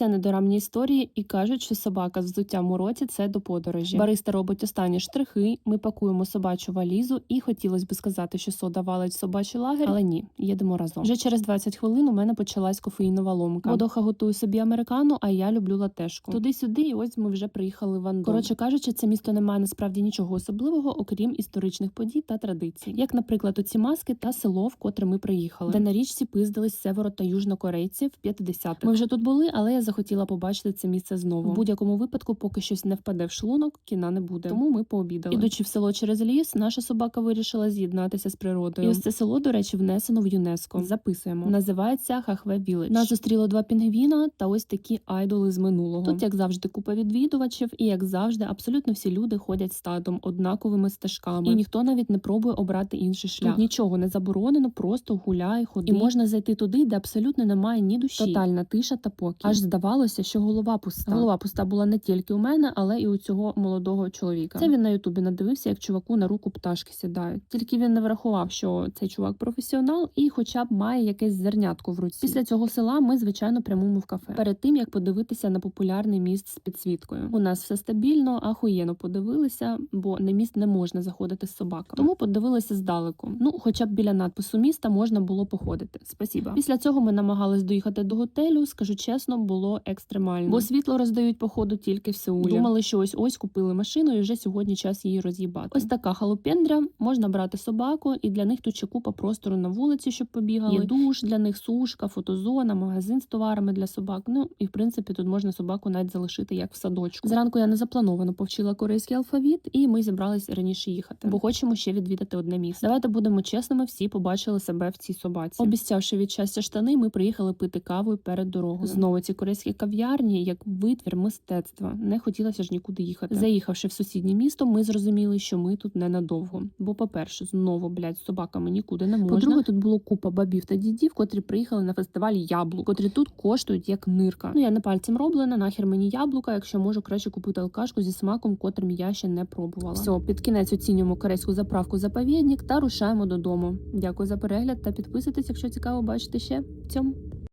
Це недорамні історії і кажуть, що собака з взуттям у роті це до подорожі. Бариста робить останні штрихи. Ми пакуємо собачу валізу, і хотілося б сказати, що сода валить собачий лагер, але ні, їдемо разом. Вже через 20 хвилин у мене почалась кофеїнова ломка. Бодоха готує собі американу, а я люблю латешку. Туди-сюди, і ось ми вже приїхали в Андон. Коротше кажучи, це місто не має насправді нічого особливого, окрім історичних подій та традицій, як, наприклад, оці маски та село, в котре ми приїхали, де на річці пиздились северо та южнокорейці в 50-х. Ми вже тут були, але я захотіла побачити це місце знову. В будь-якому випадку, поки щось не впаде в шлунок, кіна не буде. Тому ми пообідали. Ідучи в село через ліс, наша собака вирішила з'єднатися з природою. І ось це село, до речі, внесено в ЮНЕСКО. Записуємо. Називається Хахве Віледж. Нас зустріло два пінгвіна та ось такі айдоли з минулого. Тут, як завжди, купа відвідувачів, і як завжди, абсолютно всі люди ходять стадом однаковими стежками. І ніхто навіть не пробує обрати інший шлях. Тут нічого не заборонено, просто гуляй, ходи. І можна зайти туди, де абсолютно немає ні душі. Тотальна тиша та покій. Аж здавалося, що голова пуста. Голова пуста була не тільки у мене, але і у цього молодого чоловіка. Це він на Ютубі надивився, як чуваку на руку пташки сідають. Тільки він не врахував, що цей чувак професіонал і, хоча б має якесь зернятко в руці. Після цього села ми звичайно прямуємо в кафе. Перед тим як подивитися на популярний міст з підсвіткою. У нас все стабільно, ахуєнно подивилися, бо на міст не можна заходити з собаками. Тому подивилися здалеку. Ну, хоча б біля надпису міста можна було походити. Спасіба. Після цього ми намагались доїхати до готелю. Скажу чесно, було екстремально. Бо світло роздають походу тільки в Сеулі. Думали, що ось ось купили машину, і вже сьогодні час її роз'їбати. Ось така халупендря. Можна брати собаку, і для них тут ще купа простору на вулиці, щоб побігали. Є душ для них, сушка, фотозона, магазин з товарами для собак. Ну і в принципі тут можна собаку навіть залишити як в садочку. Зранку я незаплановано повчила корейський алфавіт, і ми зібрались раніше їхати, бо хочемо ще відвідати одне місце. Давайте будемо чесними, всі побачили себе в цій собаці. Обіцявши від щастя штани, ми приїхали пити каву перед дорогою. Знову ці корейські кав'ярні, як витвір мистецтва. Не хотілося ж нікуди їхати. Заїхавши в сусіднє місто, ми зрозуміли, що ми тут ненадовго. Бо, по-перше, знову блядь, з собаками нікуди не можна. По-друге, тут було купа бабів та дідів, котрі приїхали на фестиваль яблук, котрі тут коштують як нирка. Ну я не пальцем роблена, нахер мені яблука, якщо можу краще купити алкашку зі смаком, котрим я ще не пробувала. Все, під кінець оцінюємо корейську заправку заповідник та рушаємо додому. Дякую за перегляд та підписуйтесь, якщо цікаво бачити ще. Цьому.